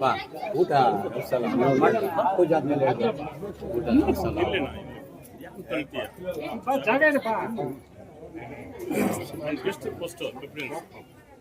ಬಾ ಊಟ ಅಸಲ ಪೂಜೆ ಆದ್ಮೇಲೆ. ಊಟ ಫಸ್ಟ್ ಪ್ರಿಫರೆನ್ಸ್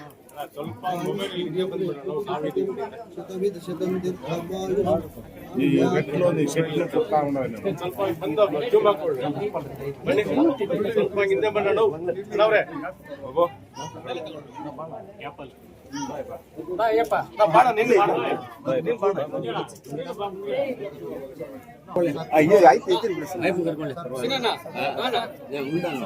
ಅಲ್ಲ ಸ್ವಲ್ಪ ಮೊಬೈಲ್ ಇದೆಯಾ ಉಂಟು ಸ್ವಲ್ಪ ಬಂದ ಜೂಮ್ ಹಾಕೊಳ್ಳಿ ಸ್ವಲ್ಪ ಹಿಂದೆ ಬರೋಣ ಅಣ್ಣವ್ರೆ. ಹೋಗೋ ಆಪಲ್ ಬಾಣ ನಿನ್ನ ಬಾಣ ಆಯ್ತು ಕರ್ಕೊಳ್ಳಿ ಪರವಾಗಿಲ್ಲ. ಏ, ಉಂಡಣ್ಣ.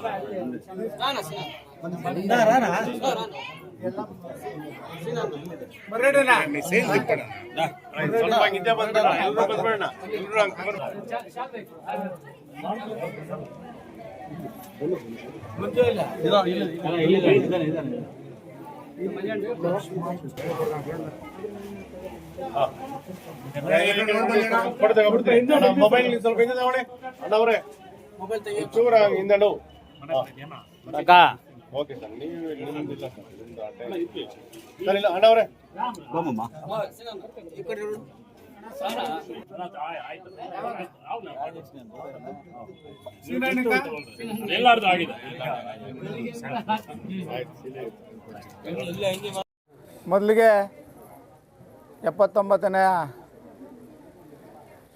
ಸ್ವಲ್ಪ ಮೊಬೈಲ್ ಸ್ವಲ್ಪ ಹಿಂದೆ ತಗೊಳ್ಳಿ ಅಣ್ಣವ್ರೆ ಚೂರ ಹಿಂದೆ ಅಣ್ಣ ಓಕೆ ಸರ್ ನೀವು ಸರ್ ಇಲ್ಲ. ಎಲ್ಲಾರ್ದು ಆಗಿದೆ ಮೊದಲಿಗೆ ಎಪ್ಪತ್ತೊಂಬತ್ತನೆಯ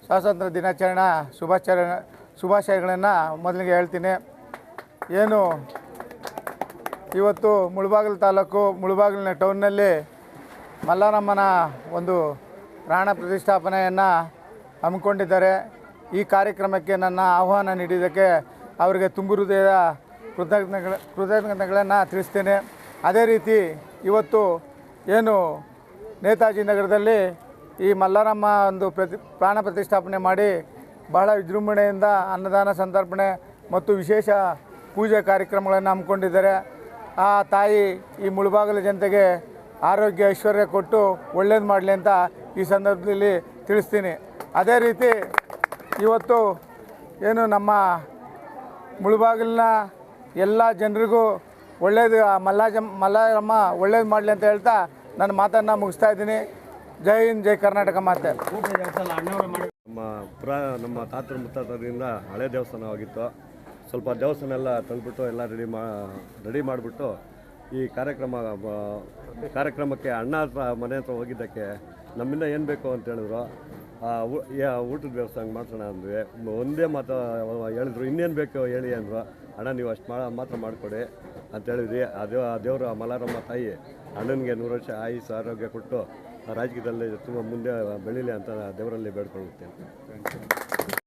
ಸ್ವಾತಂತ್ರ್ಯ ದಿನಾಚರಣೆ ಶುಭಾಚರಣೆ ಶುಭಾಶಯಗಳನ್ನು ಮೊದಲಿಗೆ ಹೇಳ್ತೀನಿ. ಏನು? ಇವತ್ತು ಮುಳುಬಾಗಿಲು ತಾಲೂಕು ಮುಳುಬಾಗಿಲಿನ ಟೌನ್ನಲ್ಲಿ ಮಲ್ಲಾರಮ್ಮನ ಒಂದು ಪ್ರಾಣ ಪ್ರತಿಷ್ಠಾಪನೆಯನ್ನು ಹಮ್ಮಿಕೊಂಡಿದ್ದಾರೆ. ಈ ಕಾರ್ಯಕ್ರಮಕ್ಕೆ ನನ್ನ ಆಹ್ವಾನ ನೀಡಿದ್ದಕ್ಕೆ ಅವರಿಗೆ ತುಂಬು ಹೃದಯದ ಕೃತಜ್ಞಗಳ, ಕೃತಜ್ಞತೆಗಳನ್ನು ತಿಳಿಸ್ತೇನೆ. ಅದೇ ರೀತಿ ಇವತ್ತು ಏನು ನೇತಾಜಿ ನಗರದಲ್ಲಿ ಈ ಮಲ್ಲಾರಮ್ಮ ಒಂದು ಪ್ರತಿ, ಪ್ರಾಣ ಪ್ರತಿಷ್ಠಾಪನೆ ಮಾಡಿ ಬಹಳ ವಿಜೃಂಭಣೆಯಿಂದ ಅನ್ನದಾನ ಸಂತರ್ಪಣೆ ಮತ್ತು ವಿಶೇಷ ಪೂಜೆ ಕಾರ್ಯಕ್ರಮಗಳನ್ನು ಹಮ್ಮಿಕೊಂಡಿದ್ದಾರೆ. ಆ ತಾಯಿ ಈ ಮುಳುಬಾಗಿಲ ಜನತೆಗೆ ಆರೋಗ್ಯ ಐಶ್ವರ್ಯ ಕೊಟ್ಟು ಒಳ್ಳೇದು ಮಾಡಲಿ ಅಂತ ಈ ಸಂದರ್ಭದಲ್ಲಿ ತಿಳಿಸ್ತೀನಿ. ಅದೇ ರೀತಿ ಇವತ್ತು ಏನು ನಮ್ಮ ಮುಳುಬಾಗಿಲಿನ ಎಲ್ಲ ಜನರಿಗೂ ಒಳ್ಳೇದು ಮಲ್ಲಾಜ, ಮಲ್ಲಾರಮ್ಮ ಒಳ್ಳೇದು ಮಾಡಲಿ ಅಂತ ಹೇಳ್ತಾ ನನ್ನ ಮಾತನ್ನು ಮುಗಿಸ್ತಾ ಇದ್ದೀನಿ. ಜೈ ಹಿಂದ್, ಜೈ ಕರ್ನಾಟಕ ಮಾತೆ. ನಮ್ಮ ಪುರಾ, ನಮ್ಮ ತಾತರ ಮುತ್ತಾತರಿಂದ ಹಳೆ ದೇವಸ್ಥಾನವಾಗಿತ್ತು. ಸ್ವಲ್ಪ ದೇವಸ್ಥಾನ ಎಲ್ಲ ತಂದುಬಿಟ್ಟು ಎಲ್ಲ ರೆಡಿ ಮಾ ರೆಡಿ ಮಾಡಿಬಿಟ್ಟು ಈ ಕಾರ್ಯಕ್ರಮ ಕಾರ್ಯಕ್ರಮಕ್ಕೆ ಅಣ್ಣ ಹತ್ರ, ಮನೆ ಹತ್ರ ಹೋಗಿದ್ದಕ್ಕೆ ನಮ್ಮಿಂದ ಏನು ಬೇಕು ಅಂತ ಹೇಳಿದ್ರು. ಊಟದ ವ್ಯವಸ್ಥೆ ಹಂಗೆ ಮಾಡ್ಸೋಣ ಅಂದ್ವಿ. ಒಂದೇ ಮಾತು, ಹೇಳಿದ್ರು. ಇನ್ನೇನು ಬೇಕು ಹೇಳಿ ಅಂದರು. ಅಣ್ಣ, ನೀವು ಅಷ್ಟು ಮಾಡ, ಮಾತ್ರ ಮಾಡಿಕೊಡಿ ಅಂತ ಹೇಳಿದ್ರಿ ಅದು ಆ ದೇವರು ಮಲಾರಮ್ಮ ತಾಯಿ ಅಣ್ಣನಿಗೆ ನೂರು ವರ್ಷ ಆಯುಸ್ ಆರೋಗ್ಯ ಕೊಟ್ಟು ರಾಜಕೀಯದಲ್ಲಿ ತುಂಬ ಮುಂದೆ ಬೆಳೀಲಿ ಅಂತ ದೇವರಲ್ಲಿ ಬೇಡ್ಕೊಳ್ಳುತ್ತೇನೆ